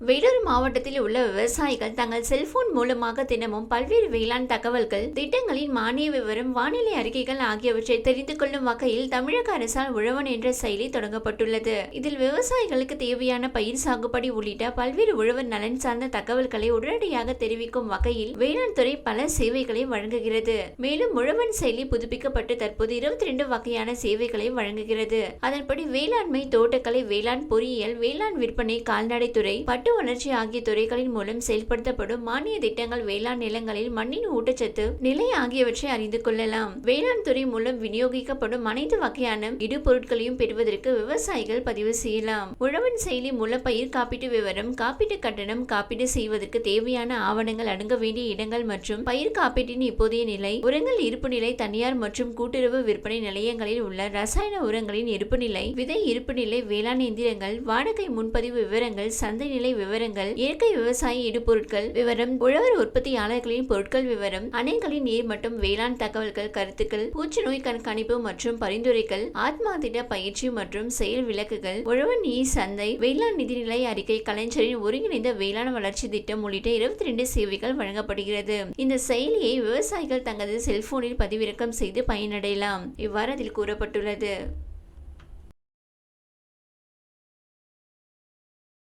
வேலூர் மாவட்டத்தில் உள்ள விவசாயிகள் தங்கள் செல்போன் மூலமாக தினமும் பல்வேறு வேளாண் தகவல்கள் திட்டங்களின் மானிய விவரம் வானிலை அறிக்கைகள் ஆகியவற்றை தெரிந்து கொள்ளும் வகையில் தமிழக அரசால் உழவன் என்ற செயலி தொடங்கப்பட்டுள்ளது. இதில் விவசாயிகளுக்கு தேவையான பயிர் சாகுபடி உள்ளிட்ட பல்வேறு உழவர் நலன் சார்ந்த தகவல்களை உடனடியாக தெரிவிக்கும் வகையில் வேளாண் துறை பல சேவைகளை வழங்குகிறது. மேலும் உழவன் செயலி புதுப்பிக்கப்பட்டு தற்போது இருபத்தி ரெண்டு வகையான சேவைகளை வழங்குகிறது. அதன்படி வேளாண்மை தோட்டக்கலை வேளாண் பொறியியல் வேளாண் விற்பனை கால்நடைத்துறை பட்டு வளர்ச்சி ஆகிய துறைகளின் மூலம் செயல்படுத்தப்படும் மானிய திட்டங்கள் வேளாண் நிலங்களில் மண்ணின் ஊட்டச்சத்து நிலை ஆகியவற்றை அறிந்து கொள்ளலாம். வேளாண் துறை மூலம் விநியோகிக்கப்படும் அனைத்து வகையான இடுபொருட்களையும் பெறுவதற்கு விவசாயிகள் பதிவு செய்யலாம். உழவன் செயலி மூலம் பயிர் காப்பீட்டு விவரம் காப்பீட்டு கட்டணம் காப்பீடு செய்வதற்கு தேவையான ஆவணங்கள் அடங்க வேண்டிய இடங்கள் மற்றும் பயிர் காப்பீட்டின் இப்போதைய நிலை உரங்கள் இருப்பு நிலை தனியார் மற்றும் கூட்டுறவு விற்பனை நிலையங்களில் உள்ள ரசாயன உரங்களின் இருப்பு நிலை விதை இருப்பு நிலை வேளாண் எந்திரங்கள் வாடகை முன்பதிவு விவரங்கள் சந்தை நிலை விவரங்கள் இயற்கை விவசாய இடுபொருட்கள் விவரம் உழவர் உற்பத்தியாளர்களின் பொருட்கள் விவரம் அணைகளின் நீர் மற்றும் வேளாண் தகவல்கள் கருத்துக்கள் பூச்சி நோய் கண்காணிப்பு மற்றும் பரிந்துரைகள் ஆத்மா திட்ட பயிற்சி மற்றும் செயல் விளக்குகள் உழவர் நீர் சந்தை வேளாண் நிதிநிலை அறிக்கை கலைஞரின் ஒருங்கிணைந்த வேளாண் வளர்ச்சி திட்டம் உள்ளிட்ட இருபத்தி ரெண்டு சேவைகள் வழங்கப்படுகிறது. இந்த செயலியை விவசாயிகள் தங்களது செல்போனில் பதிவிறக்கம் செய்து பயனடையலாம். இவ்வாறு அதில் கூறப்பட்டுள்ளது.